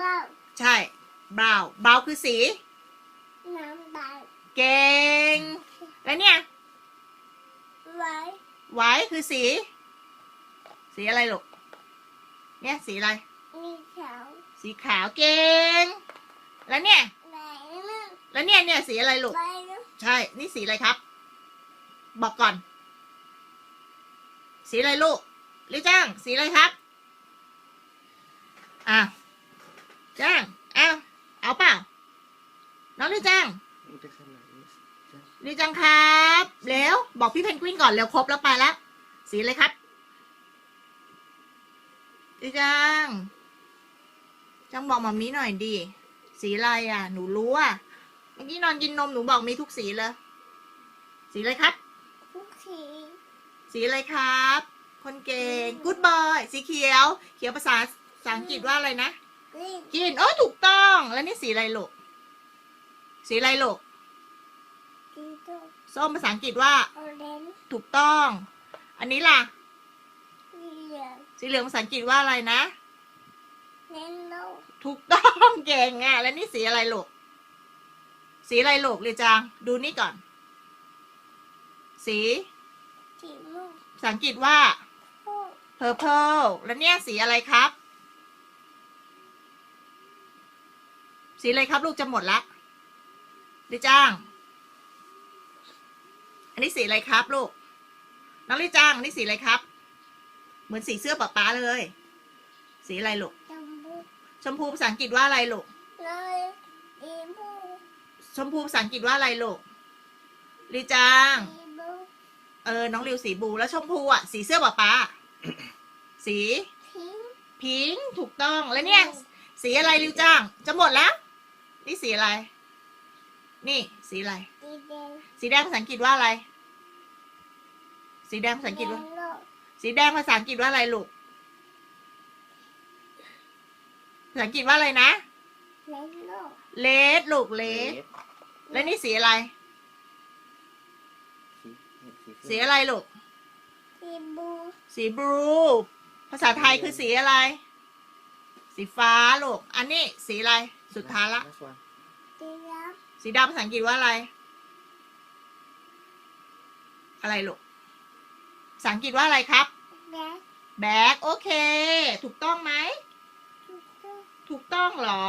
บ้าใช่บราวบราวคือสี น้ำตาลเก่ง แล้วเนี่ย ไว้ไว้คือสี สีอะไรลูก เนี่ยสีอะไร มีเขาสีขาวเก่ง แล้วเนี่ย ไหนนั่นแล้วเนี่ยเนี่ยสีอะไรลูกไปนะใช่ นี่สีอะไรครับ บอกก่อน สีอะไรลูกลิจ้าง สีอะไรครับ อะ จ้างเอาเอาเปล่าน้องลิจ้างมันจะขนาดนี้จะลิจ้างครับเร็วบอกพี่เพนกวินก่อนเร็วครบแล้วไปแล้วสีอะไรครับลิจ้างจ้างบอกมามีหน่อยดีสีอะไรอะ หนูรู้อะเมื่อกี้นอนกินนมหนูบอกมีทุกสีเลย สีอะไรครับ ทุกทีสีอะไรครับ คนเก่ง good boy สีเขียว เขียวภาษาภาษาอังกฤษว่าอะไรนะ รีบกินโอ้ถูกต้อง แล้วนี่สีอะไรลูกสีอะไรลูกกินตัวส้มภาษาอังกฤษว่าออเรนจ์ถูกต้อง อันนี้ล่ะเหลืองสีเหลืองภาษาอังกฤษว่าอะไรนะเน้นโลกถูกต้องเก่งอะ แล้วนี่สีอะไรลูก สีอะไรลูกเรียจังดูนี่ก่อน สีสีม่วงภาษาอังกฤษว่าโอ้ purple แล้วเนี่ยสีอะไรครับ สีอะไรครับลูกจะหมดละลิจ้าง อันนี้สีอะไรครับลูก น้องลิจ้างอันนี้สีอะไรครับ เหมือนสีเสื้อป๊าป๊าเลย สีอะไรลูกจมูกชมพูภาษาอังกฤษว่าอะไรลูกเลยอีมูชมพูภาษาอังกฤษว่าอะไรลูกลิจ้างอีมูเออ น้องริวสีบลูแล้วชมพูอะ สีเสื้อป๊าป๊า สีพิงค์พิงค์ถูกต้อง แล้วเนี่ย สีอะไรริวจ้าง จะหมดแล้ว นี่สีอะไร นี่สีอะไร สีแดงสีแดงภาษาอังกฤษว่าอะไร สีแดงภาษาอังกฤษว่าเยลโล่สีแดงภาษาอังกฤษว่าอะไรลูก ภาษาอังกฤษว่าอะไรนะเน้นโลกเลดลูกเลดดแล้วนี่สีอะไร สีเนี่ยสีสีอะไรลูก สีบูสีบลูภาษาไทยคือสีอะไร สีฟ้าลูก อันนี้สีอะไร สุดท้ายละ Last one สีด สีดำภาษาอังกฤษว่าอะไร อะไรลูกภาษาอังกฤษว่าอะไรครับำแดงแบกโอเค ถูกต้องไหมทุกตัวถูกต้องเหรอ